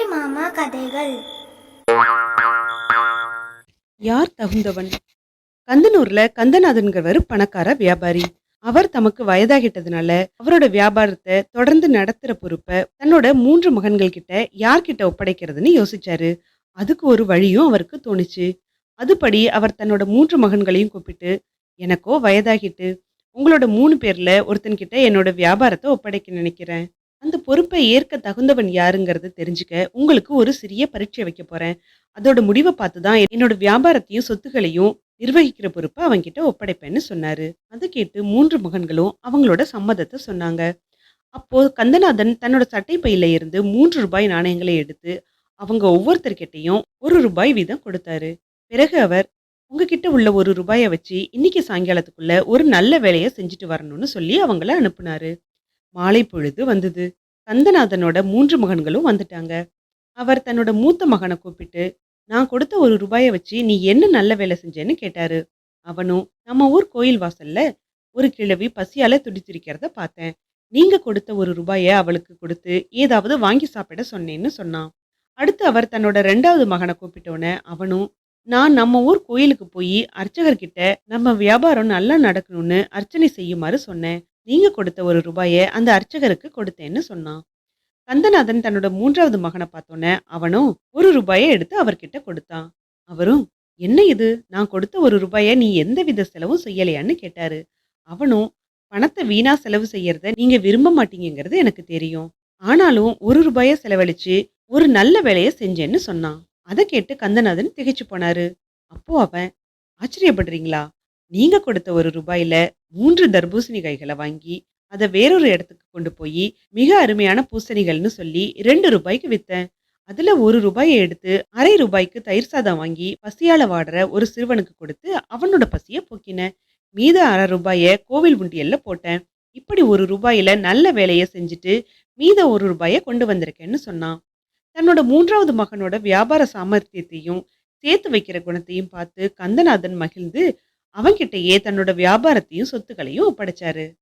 அம்புலி மாமா கதைகள். யார் தகுந்தவன்? கந்தனூர்ல கந்தநாதன்கிறவர் பணக்கார வியாபாரி. அவர் தமக்கு வயதாகிட்டதுனால அவரோட வியாபாரத்தை தொடர்ந்து நடத்துற பொறுப்பை தன்னோட மூன்று மகன்கள் கிட்ட யார்கிட்ட ஒப்படைக்கிறதுன்னு யோசிச்சாரு. அதுக்கு ஒரு வழியும் அவருக்கு தோணுச்சு. அதுபடி அவர் தன்னோட மூன்று மகன்களையும் கூப்பிட்டு எனக்கோ வயதாகிட்டு உங்களோட மூணு பேர்ல ஒருத்தன்கிட்ட என்னோட வியாபாரத்தை ஒப்படைக்க நினைக்கிறேன். அந்த பொறுப்பை ஏற்க தகுந்தவன் யாருங்கிறத தெரிஞ்சுக்க உங்களுக்கு ஒரு சிறிய பரீட்சை வைக்க போறேன். அதோட முடிவை பார்த்து தான் என்னோட வியாபாரத்தையும் சொத்துகளையும் நிர்வகிக்கிற பொறுப்பை அவன்கிட்ட ஒப்படைப்பேன்னு சொன்னாரு. அதை கேட்டு மூன்று மகன்களும் அவங்களோட சம்மதத்தை சொன்னாங்க. அப்போ கந்தநாதன் தன்னோட சட்டை பையில இருந்து மூன்று ரூபாய் நாணயங்களை எடுத்து அவங்க ஒவ்வொருத்தர்கிட்டையும் ஒரு ரூபாய் வீதம் கொடுத்தாரு. பிறகு அவர் உங்ககிட்ட உள்ள ஒரு ரூபாயை வச்சு இன்னைக்கு சாயங்காலத்துக்குள்ள ஒரு நல்ல வேலையை செஞ்சுட்டு வரணும்னு சொல்லி அவங்கள அனுப்புனாரு. மாலை பொழுது வந்தது. கந்தநாதனோட மூன்று மகன்களும் வந்துட்டாங்க. அவர் தன்னோட மூத்த மகனை கூப்பிட்டு நான் கொடுத்த ஒரு ரூபாயை வச்சு நீ என்ன நல்ல வேலை செஞ்சேன்னு கேட்டாரு. அவனும் நம்ம ஊர் கோயில் வாசல்ல ஒரு கிழவி பசியால துடித்திருக்கிறத பார்த்தேன். நீங்க கொடுத்த ஒரு ரூபாயை அவளுக்கு கொடுத்து ஏதாவது வாங்கி சாப்பிட சொன்னேன்னு சொன்னான். அடுத்து அவர் தன்னோட ரெண்டாவது மகனை கூப்பிட்டோன்னே அவனும் நான் நம்ம ஊர் கோயிலுக்கு போய் அர்ச்சகர்கிட்ட நம்ம வியாபாரம் நல்லா நடக்கணும்னு அர்ச்சனை செய்யுமாறு சொன்னேன். நீங்க கொடுத்த ஒரு ரூபாயை அந்த அர்ச்சகருக்கு கொடுத்தேன்னு சொன்னான். கந்தநாதன் தன்னோட மூன்றாவது மகனை பார்த்தோன்னே அவனும் ஒரு ரூபாயை எடுத்து அவர்கிட்ட கொடுத்தான். அவரும் என்ன இது? நான் கொடுத்த ஒரு ரூபாயை நீ எந்த வித செலவும் செய்யலையான்னு கேட்டாரு. அவனும் பணத்தை வீணா செலவு செய்யறத நீங்க விரும்ப மாட்டீங்கிறது எனக்கு தெரியும். ஆனாலும் ஒரு ரூபாயை செலவழிச்சு ஒரு நல்ல வேலையை செஞ்சேன்னு சொன்னான். அதை கேட்டு கந்தநாதன் திகைச்சு போனாரு. அப்போ அவன் ஆச்சரியப்படுறீங்களா? நீங்க கொடுத்த ஒரு ரூபாயில மூன்று தர்பூசணி கைகளை வாங்கி அதை வேறொரு இடத்துக்கு கொண்டு போய் மிக அருமையான பூசணிகள்னு சொல்லி ரெண்டு ரூபாய்க்கு வித்தேன். அதுல ஒரு ரூபாயை எடுத்து அரை ரூபாய்க்கு தயிர் சாதம் வாங்கி பசியால வாடுற ஒரு சிறுவனுக்கு கொடுத்து அவனோட பசியை போக்கினேன். மீத அரை ரூபாயை கோவில் உண்டியல்ல போட்டேன். இப்படி ஒரு ரூபாயில நல்ல வேலையை செஞ்சுட்டு மீத ஒரு ரூபாயை கொண்டு வந்திருக்கேன்னு சொன்னான். தன்னோட மூன்றாவது மகனோட வியாபார சாமர்த்தியத்தையும் சேர்த்து வைக்கிற குணத்தையும் பார்த்து கந்தநாதன் மகிழ்ந்து அவன்கிட்டயே தன்னோட வியாபாரத்தையும் சொத்துக்களையும் ஒப்படைச்சாரு.